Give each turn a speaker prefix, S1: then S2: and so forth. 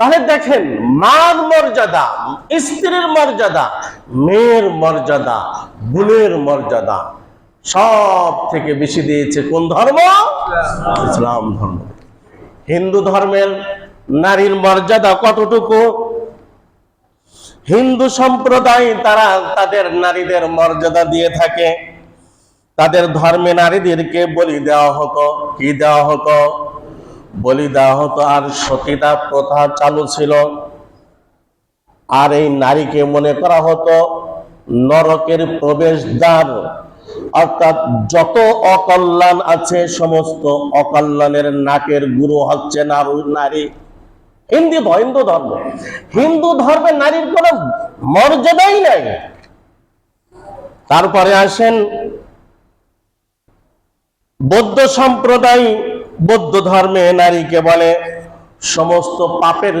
S1: তাহলে দেখেন মার মর্যাদা স্ত্রীর মর্যাদা মেয়ের মর্যাদা বোনের মর্যাদা সব থেকে বেশি দিয়েছে কোন ধর্ম? ইসলাম ধর্ম। হিন্দু ধর্মের নারীর মর্যাদা কতটুকু? হিন্দু সম্প্রদায় তারা তাদের নারীদের মর্যাদা দিয়ে থাকে। তাদের ধর্মে নারীদেরকে বলি দেওয়া হতো কি দেওয়া হতো? বলি দেওয়া হতো আর সতীতা প্রথা চালু ছিল। আর এই নারীকে মনে করা হতো, নরকের প্রবেশদ্বার, অর্থাৎ যত অকল্যাণ আছে, সমস্ত অকল্যাণের নাকের গুরু হচ্ছে নারী হিন্দু হিন্দু ধর্ম। হিন্দু ধর্মে নারীর কোনো মর্যাদাই নাই। তারপরে আসেন বৌদ্ধ সম্প্রদায়। বৌদ্ধ ধর্মে নারীকে বলে সমস্ত পাপের